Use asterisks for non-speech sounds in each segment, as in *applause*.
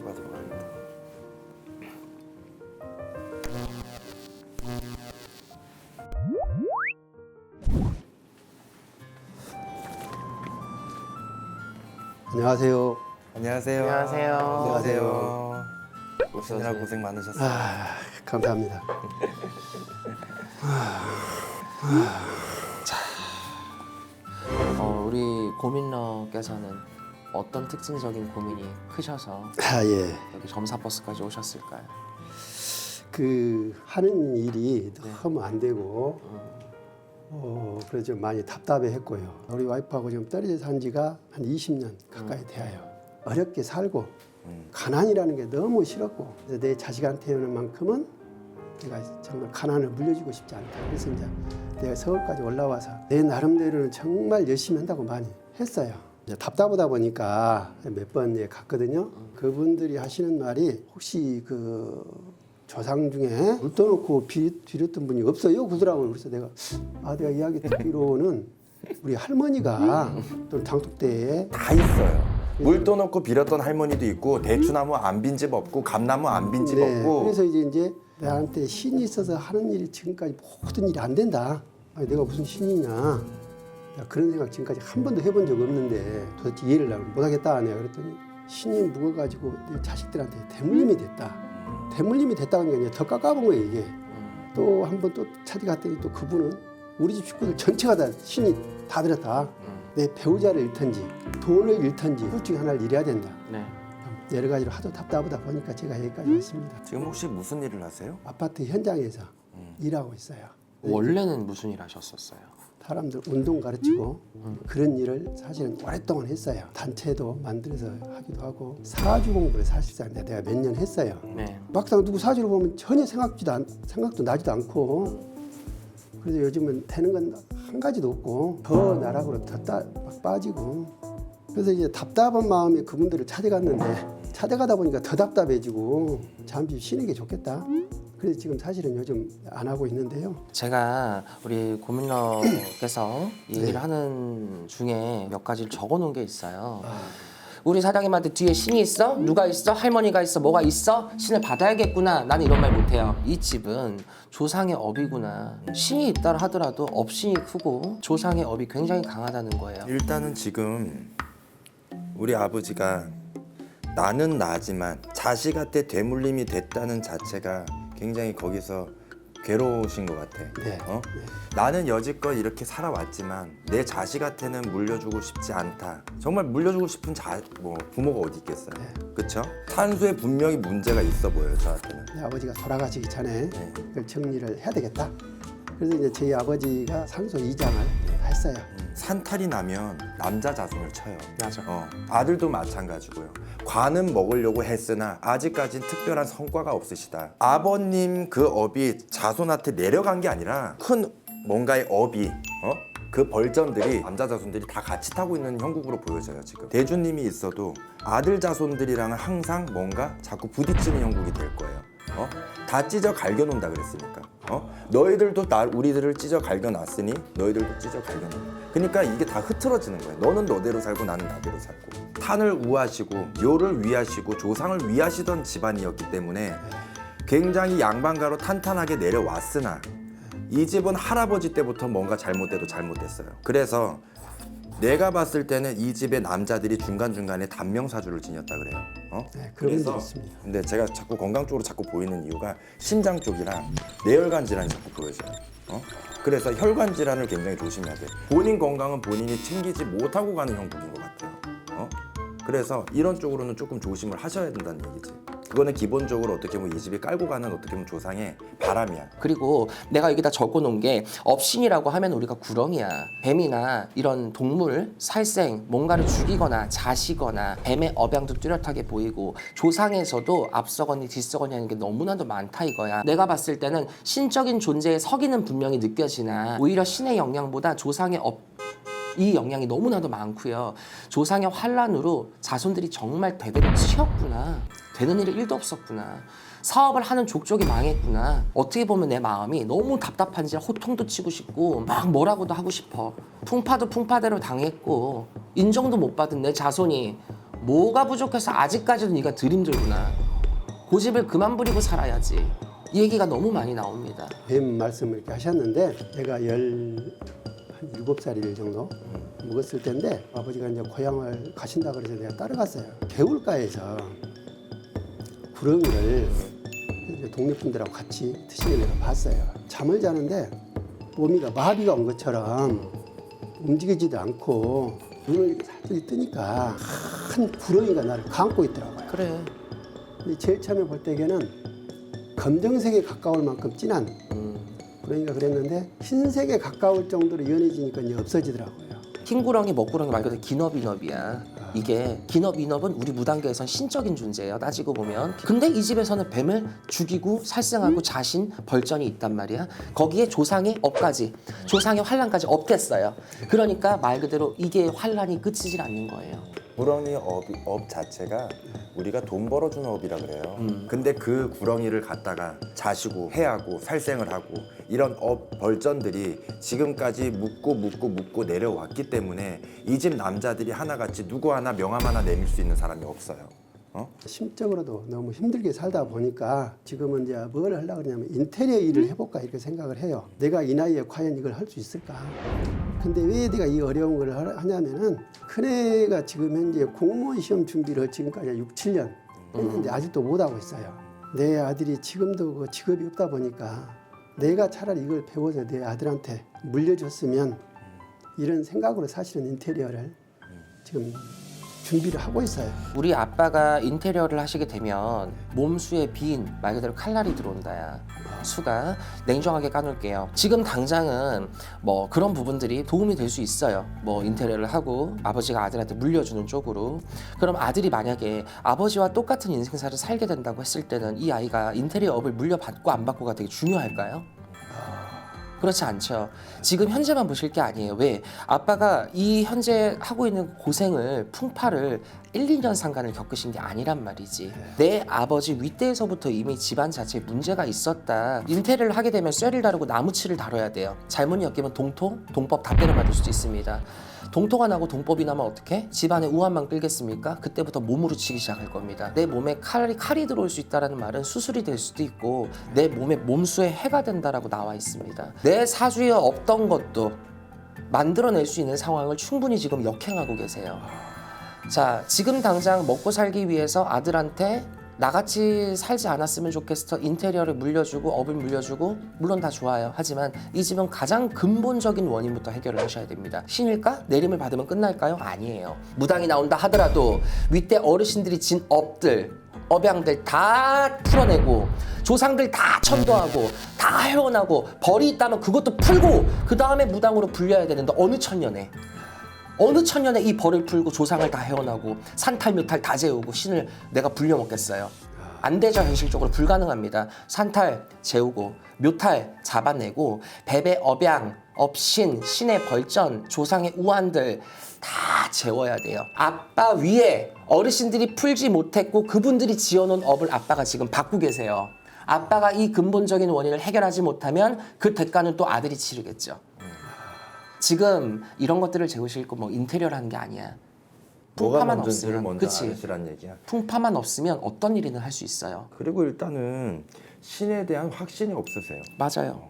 마사지 받으러 가야겠다. 안녕하세요. 안녕하세요. 안녕하세요. 안녕하세요. 오시느라 고생 많으셨어요. 아, 감사합니다. 어, 우리 고민러께서는 어떤 특징적인 고민이 크셔서 아, 예. 여기 점사버스까지 오셨을까요? 그 하는 일이 너무 안 되고 어, 그래서 좀 많이 답답해 했고요. 우리 와이프하고 지금 떨어져 산 지가 한 20년 가까이 돼요. 어렵게 살고 가난이라는 게 너무 싫었고 그래서 내 자식한테는 만큼은 내가 정말 가난을 물려주고 싶지 않다. 그래서 이제 내가 서울까지 올라와서 내 나름대로는 정말 열심히 한다고 많이 했어요. 답답하다 보니까 몇 번 갔거든요. 그분들이 하시는 말이 혹시 그 조상 중에 물 떠놓고 비, 비렸던 분이 없어요? 그러더라고요. 그래서 내가 아 내가 이야기 듣기로는 우리 할머니가 또 당독대에 다 있어요. 물 떠놓고 빌었던 할머니도 있고 대추나무 안 빈 집 없고 감나무 안 빈 집 네, 없고 그래서 이제 이제 나한테 신이 있어서 하는 일이 지금까지 모든 일이 안 된다. 아니, 내가 무슨 신이냐? 야, 그런 생각 지금까지 한 번도 해본 적 없는데 도대체 이해를 나를 못하겠다. 내가 그랬더니 신이 묵어가지고 내 자식들한테 대물림이 됐다. 대물림이 됐다는 게 아니라 더 깎아본 거예요 이게. 또 한 번 또 찾아갔더니 또 그분은 우리 집 식구들 전체가 다 신이 다 들었다. 내 배우자를 잃든지 돈을 잃든지 둘 중에 하나를 잃어야 된다. 네. 여러 가지로 하도 답답하다 보니까 제가 여기까지 왔습니다. 지금 혹시 무슨 일을 하세요? 아파트 현장에서 일하고 있어요. 원래는 무슨 일 하셨었어요? 사람들 운동 가르치고 그런 일을 사실은 오랫동안 했어요. 단체도 만들어서 하기도 하고 사주 공부를 사실상 내가 몇 년 했어요. 네. 막상 누구 사주를 보면 전혀 생각지도 않, 생각도 나지도 않고 그래서 요즘은 되는 건 한 가지도 없고 더 나락으로 더 따, 막 빠지고 그래서 이제 답답한 마음에 그분들을 찾아갔는데 찾아가다 보니까 더 답답해지고 잠시 쉬는 게 좋겠다. 그래서 지금 사실은 요즘 안 하고 있는데요. 제가 우리 고민러께서 얘기를 하는 중에 몇 가지를 적어놓은 게 있어요. 우리 사장님한테 뒤에 신이 있어? 누가 있어? 할머니가 있어? 뭐가 있어? 신을 받아야겠구나. 나는 이런 말 못해요. 이 집은 조상의 업이구나. 신이 있다 하더라도 업신이 크고 조상의 업이 굉장히 강하다는 거예요. 일단은 지금 우리 아버지가 나는 나지만 자식한테 되물림이 됐다는 자체가 굉장히 거기서 괴로우신 것 같아. 네. 어? 나는 여지껏 이렇게 살아왔지만 내 자식한테는 물려주고 싶지 않다. 정말 물려주고 싶은 자, 뭐 부모가 어디 있겠어요. 그렇죠? 탄수에 분명히 문제가 있어 보여요 저한테는. 내 아버지가 돌아가시기 전에 네. 그걸 정리를 해야 되겠다. 그래서 이제 저희 아버지가 산소 이장을 했어요. 산탈이 나면 남자 자손을 쳐요. 맞아. 어, 아들도 마찬가지고요. 관은 먹으려고 했으나 아직까진 특별한 성과가 없으시다. 아버님 그 업이 자손한테 내려간 게 아니라 큰 뭔가의 업이 어? 그 벌점들이 남자 자손들이 다 같이 타고 있는 형국으로 보여져요 지금 대주님이 있어도 아들 자손들이랑은 항상 뭔가 자꾸 부딪히는 형국이 될 거예요 어? 다 찢어 갈겨 놓는다 그랬으니까 어? 너희들도 나 우리들을 찢어 갈겨 놨으니 너희들도 찢어 갈겨놓는다 그러니까 이게 다 흐트러지는 거예요 너는 너대로 살고 나는 나대로 살고 탄을 우하시고 묘를 위하시고 조상을 위하시던 집안이었기 때문에 굉장히 양반가로 탄탄하게 내려왔으나 이 집은 할아버지 때부터 뭔가 잘못돼도 잘못됐어요. 그래서 내가 봤을 때는 이 집의 남자들이 중간중간에 단명사주를 지녔다 그래요. 어? 네, 그런 분들이 있습니다. 근데 제가 자꾸 건강 쪽으로 자꾸 보이는 이유가 심장 쪽이랑 뇌혈관 질환이 자꾸 보여져요. 어? 그래서 혈관 질환을 굉장히 조심해야 돼요. 본인 건강은 본인이 챙기지 못하고 가는 형국인 것 같아요. 어? 그래서 이런 쪽으로는 조금 조심을 하셔야 된다는 얘기지. 그거는 기본적으로 어떻게 보면 이 집이 깔고 가는 어떻게 보면 조상의 바람이야. 그리고 내가 여기다 적어놓은 게 업신이라고 하면 우리가 구렁이야. 뱀이나 이런 동물, 살생, 뭔가를 죽이거나 자시거나 뱀의 업양도 뚜렷하게 보이고 조상에서도 앞서거니 뒤서거니 하는 게 너무나도 많다 이거야. 내가 봤을 때는 신적인 존재의 석이는 분명히 느껴지나 오히려 신의 영향보다 조상의 업 이 영향이 너무나도 많고요. 조상의 환란으로 자손들이 정말 대대로 치였구나. 되는 일이 일도 없었구나. 사업을 하는 족족이 망했구나. 어떻게 보면 내 마음이 너무 답답한지 호통도 치고 싶고 막 뭐라고도 하고 싶어. 풍파도 풍파대로 당했고 인정도 못 받은 내 자손이 뭐가 부족해서 아직까지도 네가 드림들구나. 고집을 그만 부리고 살아야지. 이 얘기가 너무 많이 나옵니다. 뱀 말씀을 이렇게 하셨는데 내가 열 한 일곱 살일 정도 먹었을 때인데 아버지가 이제 고향을 가신다 그래서 내가 따라갔어요. 개울가에서 구렁이를 이제 독립분들하고 같이 드시는 내가 봤어요. 잠을 자는데 몸이가 마비가 온 것처럼 움직이지도 않고 눈을 살짝 뜨니까 큰 구렁이가 나를 감고 있더라고요. 그래. 근데 제일 처음에 볼 때에는 검정색에 가까울 만큼 진한 음. 그러니까 그랬는데 흰색에 가까울 정도로 연해지니까 이제 없어지더라고요. 흰구렁이 먹구렁이 말 그대로 기너비너비야. 이게 기너비너은 우리 무당계에선 신적인 존재예요. 따지고 보면. 근데 이 집에서는 뱀을 죽이고 살생하고 자신 벌전이 있단 말이야. 거기에 조상의 업까지, 조상의 환란까지 없겠어요. 그러니까 말 그대로 이게 환란이 끝이질 않는 거예요. 구렁이 업, 업 자체가 우리가 돈 벌어주는 업이라 그래요. 음. 근데 그 구렁이를 갖다가 자시고 해하고 살생을 하고 이런 업 벌전들이 지금까지 묻고 묻고 묻고 내려왔기 때문에 이 집 남자들이 하나같이 누구 하나 명함 하나 내밀 수 있는 사람이 없어요. 어? 심적으로도 너무 힘들게 살다 보니까 지금은 이제 뭘 하려고 그러냐면 인테리어 일을 해볼까 이렇게 생각을 해요. 내가 이 나이에 과연 이걸 할 수 있을까? 근데 왜 내가 이 어려운 걸 하- 하냐면은 큰애가 지금 현재 공무원 시험 준비를 지금까지 6, 7년 했는데 아직도 못 하고 있어요. 내 아들이 지금도 그 직업이 없다 보니까 내가 차라리 이걸 배워서 내 아들한테 물려줬으면 이런 생각으로 사실은 인테리어를 지금 준비를 하고 있어요. 우리 아빠가 인테리어를 하시게 되면 몸수에 빈 말 그대로 칼날이 들어온다야. 수가 냉정하게 까놓을게요. 지금 당장은 뭐 그런 부분들이 도움이 될 수 있어요. 뭐 인테리어를 하고 아버지가 아들한테 물려주는 쪽으로. 그럼 아들이 만약에 아버지와 똑같은 인생사를 살게 된다고 했을 때는 이 아이가 인테리어 업을 물려받고 안 받고가 되게 중요할까요? 그렇지 않죠. 지금 현재만 보실 게 아니에요. 왜? 아빠가 이 현재 하고 있는 고생을 풍파를 1, 2년 상간을 겪으신 게 아니란 말이지. 내 아버지 윗대에서부터 이미 집안 자체에 문제가 있었다. 인테리어를 하게 되면 쇠를 다루고 나무치를 다뤄야 돼요. 잘못 엮이면 동토, 동법 다 때려 맞을 수도 있습니다. 동토가 나고 동법이 나면 어떻게? 집안에 우환만 끌겠습니까? 그때부터 몸으로 치기 시작할 겁니다. 내 몸에 칼이 칼이 들어올 수 있다라는 말은 수술이 될 수도 있고 내 몸에 몸수에 해가 된다라고 나와 있습니다. 내 사주에 없던 것도 만들어낼 수 있는 상황을 충분히 지금 역행하고 계세요. 자, 지금 당장 먹고 살기 위해서 아들한테 나같이 살지 않았으면 좋겠어. 인테리어를 물려주고 업을 물려주고 물론 다 좋아요. 하지만 이 집은 가장 근본적인 원인부터 해결을 하셔야 됩니다. 신일까? 내림을 받으면 끝날까요? 아니에요. 무당이 나온다 하더라도 윗대 어르신들이 진 업들 업양들 다 풀어내고 조상들 다 천도하고 다 회원하고 벌이 있다면 그것도 풀고 그 다음에 무당으로 불려야 되는데 어느 천년에 어느 천년에 이 벌을 풀고 조상을 다 해원하고 산탈 묘탈 다 재우고 신을 내가 불려먹겠어요. 안 되죠 현실적으로 불가능합니다. 산탈 재우고 묘탈 잡아내고 배배 업양 업신 신의 벌전 조상의 우환들 다 재워야 돼요. 아빠 위에 어르신들이 풀지 못했고 그분들이 지어놓은 업을 아빠가 지금 받고 계세요. 아빠가 이 근본적인 원인을 해결하지 못하면 그 대가는 또 아들이 치르겠죠. 지금 이런 것들을 재우실 거 뭐 인테리어를 하는 게 아니야. 뭐가 풍파만 먼저인지를 없으면 먼저 그치 얘기야. 풍파만 없으면 어떤 일이든 할 수 있어요. 그리고 일단은 신에 대한 확신이 없으세요. 맞아요.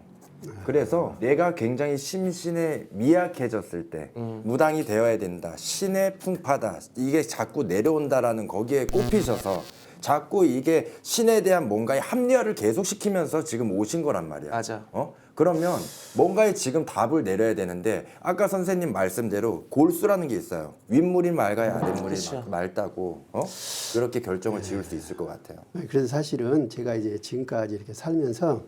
그래서 내가 굉장히 심신에 미약해졌을 때 음. 무당이 되어야 된다. 신의 풍파다. 이게 자꾸 내려온다라는 거기에 꼽히셔서 자꾸 이게 신에 대한 뭔가의 합리화를 계속 시키면서 지금 오신 거란 말이야. 맞아. 어? 그러면 뭔가에 지금 답을 내려야 되는데 아까 선생님 말씀대로 골수라는 게 있어요. 윗물이 맑아야 아랫물이 그쵸. 맑다고. 어? 그렇게 결정을 지을 수 있을 것 같아요. 그래서 사실은 제가 이제 지금까지 이렇게 살면서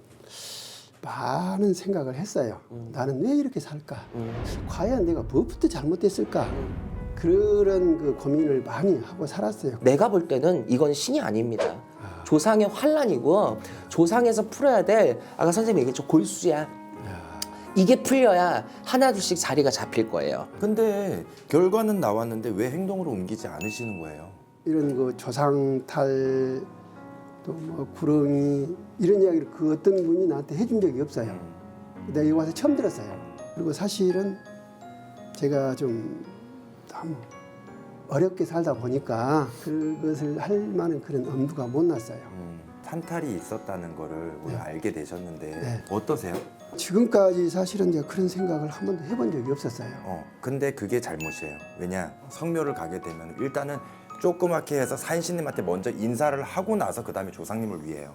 많은 생각을 했어요. 나는 왜 이렇게 살까? 과연 내가 무엇부터 잘못됐을까? 그런 그 고민을 많이 하고 살았어요. 내가 볼 때는 이건 신이 아닙니다. 조상의 환란이고 조상에서 풀어야 될 아까 선생님이 얘기했죠 골수야. 이게 풀려야 하나 둘씩 자리가 잡힐 거예요. 근데 결과는 나왔는데 왜 행동으로 옮기지 않으시는 거예요? 이런 그 조상탈 또 뭐 구렁이 이런 이야기를 그 어떤 분이 나한테 해준 적이 없어요. 내가 여기 와서 처음 들었어요. 그리고 사실은 제가 좀 너무 어렵게 살다 보니까 그것을 할 만한 그런 엄두가 못 났어요. 음, 산탈이 있었다는 거를 오늘 알게 되셨는데 네. 어떠세요? 지금까지 사실은 제가 그런 생각을 한 번도 해본 적이 없었어요. 어, 근데 그게 잘못이에요. 왜냐? 성묘를 가게 되면 일단은 조그맣게 해서 산신님한테 먼저 인사를 하고 나서 그 다음에 조상님을 위해요.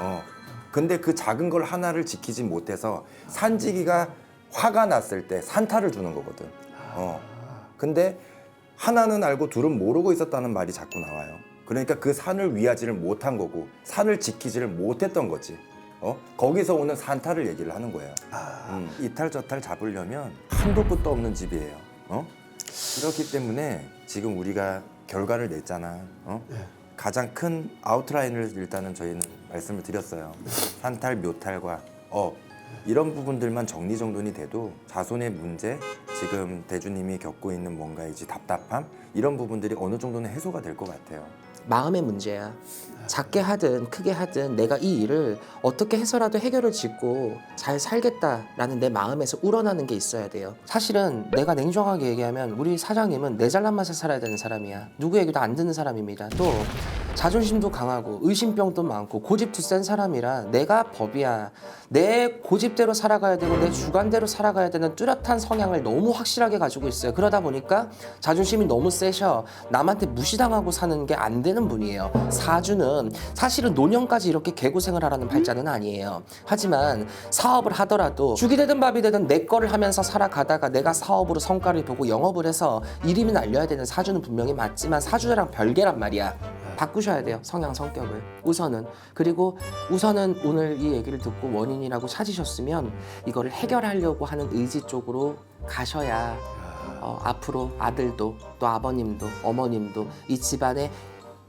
어. 근데 그 작은 걸 하나를 지키지 못해서 산지기가 화가 났을 때 산타를 주는 거거든. 어. 근데 하나는 알고 둘은 모르고 있었다는 말이 자꾸 나와요. 그러니까 그 산을 위하지를 못한 거고 산을 지키지를 못했던 거지. 어? 거기서 오는 산타를 얘기를 하는 거예요. 음, 이탈 저탈 잡으려면 한도 끝도 없는 집이에요. 어? 그렇기 때문에 지금 우리가 결과를 냈잖아. 어? 가장 큰 아웃라인을 일단은 저희는 말씀을 드렸어요. 산탈, 묘탈과 업 이런 부분들만 정리정돈이 돼도 자손의 문제, 지금 대주님이 겪고 있는 뭔가 이제 답답함 이런 부분들이 어느 정도는 해소가 될 것 같아요. 마음의 문제야. 작게 하든 크게 하든 내가 이 일을 어떻게 해서라도 해결을 짓고 잘 살겠다라는 내 마음에서 우러나는 게 있어야 돼요. 사실은 내가 냉정하게 얘기하면 우리 사장님은 내 잘난 맛에 살아야 되는 사람이야. 누구 얘기도 안 듣는 사람입니다. 또 자존심도 강하고 의심병도 많고 고집도 센 사람이라 내가 법이야. 내 고집대로 살아가야 되고 내 주관대로 살아가야 되는 뚜렷한 성향을 너무 확실하게 가지고 있어요. 그러다 보니까 자존심이 너무 세셔. 남한테 무시당하고 사는 게 안 되는 분이에요. 사주는 사실은 노년까지 이렇게 개고생을 하라는 발자는 아니에요. 하지만 사업을 하더라도 죽이 되든 밥이 되든 내 거를 하면서 살아가다가 내가 사업으로 성과를 보고 영업을 해서 이름이 날려야 되는 사주는 분명히 맞지만 사주랑 별개란 말이야. 바꾸셔 야 돼요 성향 성격을 우선은 그리고 우선은 오늘 이 얘기를 듣고 원인이라고 찾으셨으면 이거를 해결하려고 하는 의지 쪽으로 가셔야 어, 앞으로 아들도 또 아버님도 어머님도 이 집안의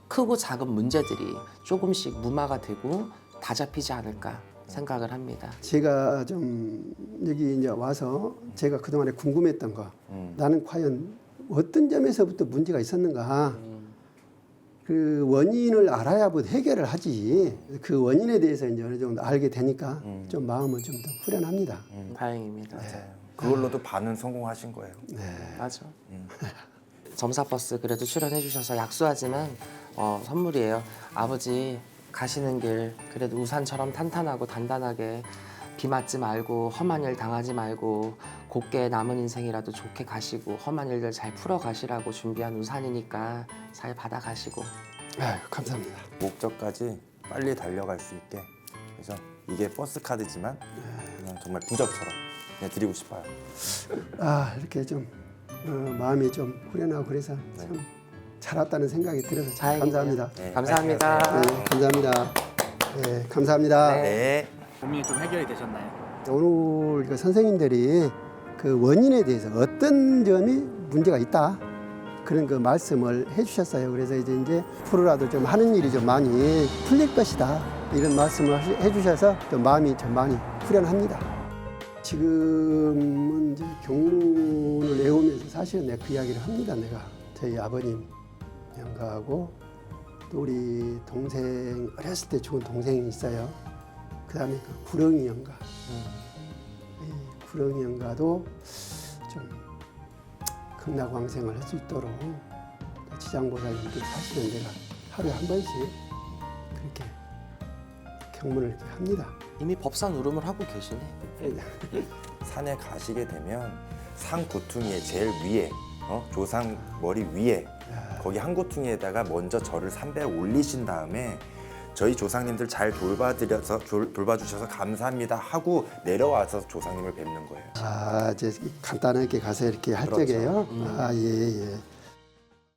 크고 작은 문제들이 조금씩 무마가 되고 다 잡히지 않을까 생각을 합니다. 제가 좀 여기 이제 와서 제가 그동안에 궁금했던 거 음. 나는 과연 어떤 점에서부터 문제가 있었는가 그 원인을 알아야 뭐 해결을 하지 그 원인에 대해서 이제 어느 정도 알게 되니까 좀 마음은 좀 더 후련합니다. 다행입니다. 그걸로도 반은 성공하신 거예요. 맞아. *laughs* 점사버스 그래도 출연해 주셔서 약소하지만 어, 선물이에요. 아버지 가시는 길 그래도 우산처럼 탄탄하고 단단하게 비 맞지 말고 험한 일 당하지 말고 곱게 남은 인생이라도 좋게 가시고 험한 일들 잘 풀어 가시라고 준비한 우산이니까 잘 받아 가시고 아유, 감사합니다. 목적까지 빨리 달려갈 수 있게 그래서 이게 버스 카드지만 그냥 정말 부적처럼 그냥 드리고 싶어요. 아 이렇게 좀 어, 마음이 좀 후련하고 그래서 참 잘 왔다는 생각이 들어서 참 다행이네요. 감사합니다. 네, 감사합니다. 네, 감사합니다. 네, 감사합니다. 네. 고민이 좀 해결이 되셨나요? 오늘 그 선생님들이 그 원인에 대해서 어떤 점이 문제가 있다 그런 그 말씀을 해주셨어요. 그래서 이제 이제 앞으로라도 좀 하는 일이 좀 많이 풀릴 것이다 이런 말씀을 해주셔서 좀 마음이 좀 많이 후련합니다. 지금은 이제 경문을 외우면서 사실은 내가 그 이야기를 합니다. 내가 저희 아버님 영가하고 또 우리 동생 어렸을 때 죽은 동생이 있어요. 그다음에 그 구렁이 영가. 이 구렁이 영가도 좀 극락왕생을 할 수 있도록 지장보살님께 사실은 내가 하루에 한 번씩 그렇게 경문을 이렇게 합니다. 이미 법상 울음을 하고 계시네. *laughs* 산에 가시게 되면 산 구퉁이의 제일 위에 어? 조상 머리 위에 거기 한 구퉁이에다가 먼저 절을 3배 올리신 다음에 저희 조상님들 잘 돌봐드려서 졸- 돌봐주셔서 감사합니다 하고 내려와서 조상님을 뵙는 거예요. 아, 이제 간단하게 가서 이렇게 할 그렇죠. 적에요. 아, 예, 예.